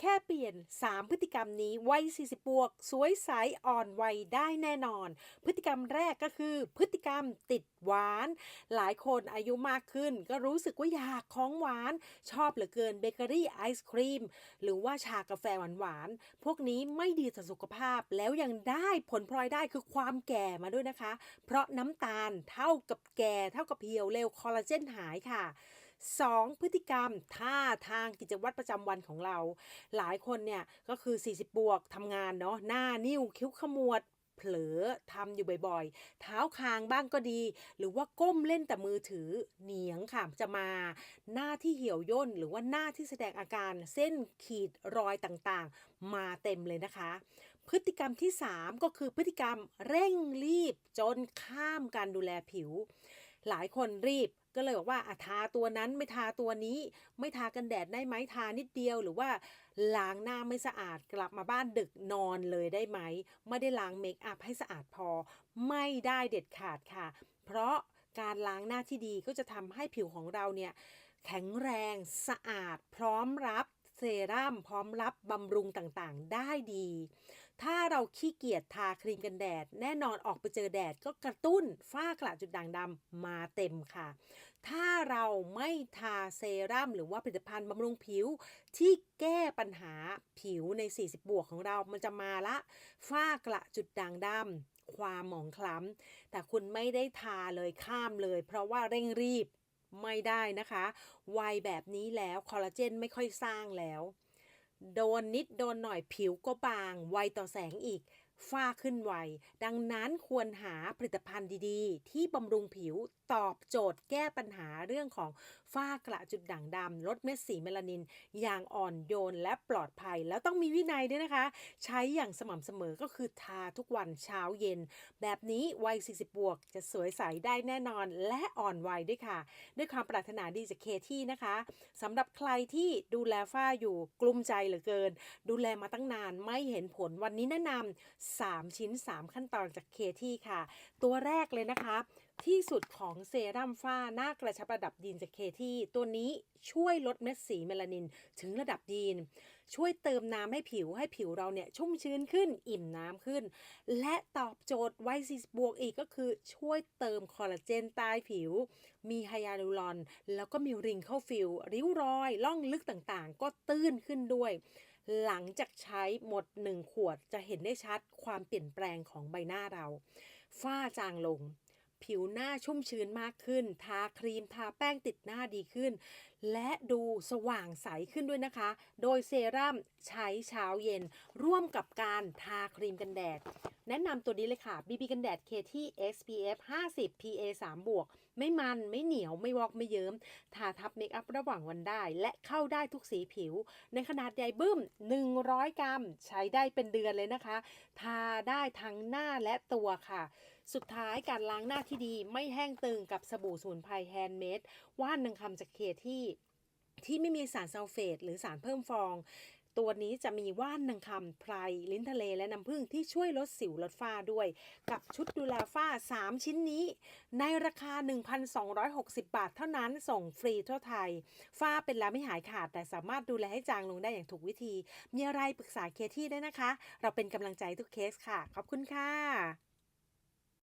แค่เปลี่ยน 3 พฤติกรรมนี้วัย40บวก สวยใสอ่อนวัยได้แน่นอน พฤติกรรมแรกก็คือ พฤติกรรมติดหวาน หลายคนอายุมากขึ้น ก็รู้สึกว่าอยากของหวาน ชอบเหลือเกินเบเกอรี่ไอศครีม หรือว่าชากาแฟหวานๆพวกนี้ไม่ดีต่อสุขภาพแล้วยังได้ผลพลอยได้คือความแก่มาด้วยนะคะ เพราะน้ำตาลเท่ากับแก่เท่ากับเหี่ยวเร็วคอลลาเจนหายค่ะ 2. พฤติกรรมท่าทางกิจวัตรประจำวันของเรา หลายคนเนี่ยก็คือ 40 บวกทำงานเนาะหน้านิ้วคิ้วขมวดเผลอทำอยู่บ่อยๆ เท้าคางบ้างก็ดี หรือว่าก้มเล่นแต่มือถือเหนียงค่ะจะมา หน้าที่เหี่ยวย่นหรือว่าหน้าที่แสดงอาการเส้นขีดรอยต่างๆ มาเต็มเลยนะคะ พฤติกรรมที่ 3 ก็คือพฤติกรรมเร่งรีบจนข้ามการดูแลผิว หลายคนรีบ ก็เลยบอกว่าอทาตัวนั้นไม่ทาตัวนี้ ไม่ทากันแดดได้ไหมทานิดเดียว หรือว่าล้างหน้าไม่สะอาดกลับมาบ้านดึกนอนเลยได้ไหม ไม่ได้ล้างเมคอัพให้สะอาดพอ ไม่ได้เด็ดขาดค่ะ เพราะการล้างหน้าที่ดีก็จะทำให้ผิวของเราเนี่ยแข็งแรงสะอาดพร้อมรับเซรั่มพร้อมรับบำรุงต่างๆ ได้ดี ถ้าเราขี้เกียจทาครีมกันแดด แน่นอนออกไปเจอแดดก็กระตุ้นฝ้ากระจุดด่างดำมาเต็มค่ะ ถ้าเราไม่ทาเซรั่มหรือว่าผลิตภัณฑ์บำรุงผิวที่แก้ปัญหาผิวใน 40 บวกของเรามันจะมาละ ฝ้ากระจุดด่างดำความหมองคล้ำแต่คุณไม่ได้ทาเลยข้ามเลย เพราะว่าเร่งรีบไม่ได้นะคะ วัยแบบนี้แล้วคอลลาเจนไม่ค่อยสร้างแล้ว โดนนิดโดนหน่อยผิวก็บาง ไวต่อแสงอีก ฝ้าขึ้นไว ดังนั้นควรหาผลิตภัณฑ์ดีๆ ที่บำรุงผิวตอบโจทย์แก้ปัญหาเรื่องของฝ้ากระจุดด่างดำลดเม็ดสีเมลานิน อย่างอ่อนโยนและปลอดภัย แล้วต้องมีวินัยด้วยนะคะ ใช้อย่างสม่ำเสมอก็คือทาทุกวันเช้าเย็น แบบนี้วัย 40 บวก จะสวยใสได้แน่นอนและอ่อนวัยด้วยค่ะ ด้วยความปรารถนาดีจากเคที่นะคะสำหรับใครที่ดูแลฝ้าอยู่กลุ้มใจเหลือเกิน ดูแลมาตั้งนานไม่เห็นผลวันนี้แนะนำ3 ชิ้น 3 ขั้นตอนจากเคที่ค่ะ ตัวแรกเลยนะคะ ที่สุดของเซรั่มฝ้าหน้ากระชับระดับยีนจากเคที่ตัวนี้ช่วยลดเม็ดสีเมลานินถึงระดับยีน ช่วยเติมน้ำให้ผิวให้ผิวเราเนี่ยชุ่มชื้นขึ้นอิ่มน้ำขึ้น และตอบโจทย์วัย40บวกอีกก็คือช่วยเติมคอลลาเจนใต้ผิว มีไฮยาลูรอน แล้วก็มีริงเข้าฟิลริ้วรอย ล่องลึกต่างๆ ก็ตื้นขึ้นด้วย หลังจากใช้หมด 1 ขวดจะเห็นได้ชัดความเปลี่ยนแปลงของใบหน้าเรา ฝ้าจางลง ผิวหน้าชุ่มชื้นมากขึ้น ทาครีมทาแป้งติดหน้าดีขึ้น และดูสว่างใสขึ้นด้วยนะคะ โดยเซรั่มใช้เช้าเย็นร่วมกับการทาครีมกันแดด แนะนำตัวนี้เลยค่ะ BB กันแดด KT SPF 50 PA 3บวก ไม่มันไม่เหนียวไม่วอกไม่เยิ้ม ทาทับเมคอัพระหว่างวันได้ และเข้าได้ทุกสีผิว ในขนาดใหญ่บึ้ม 100 กรัม ใช้ได้เป็นเดือนเลยนะคะ ทาได้ทั้งหน้าและตัวค่ะ สุดท้ายการล้างหน้าที่ดีไม่แห้งตึงกับสบู่สมุนไพรแฮนด์เมดว่านนังคำจากเคที่ที่ไม่มีสารซัลเฟตหรือสารเพิ่มฟอง ตัวนี้จะมีว่านนางคำไพรลิ้นทะเลและน้ำผึ้งที่ช่วยลดสิวลดฝ้าด้วย กับชุดดูแลฝ้า 3 ชิ้นนี้ ในราคา 1,260 บาทเท่านั้นส่งฟรีทั่วไทย ฝ้าเป็นแล้วไม่หายขาด แต่สามารถดูแลให้จางลงได้อย่างถูกวิธี มีอะไรปรึกษาเคที่ได้นะคะ เราเป็นกำลังใจทุกเคสค่ะ ขอบคุณค่ะ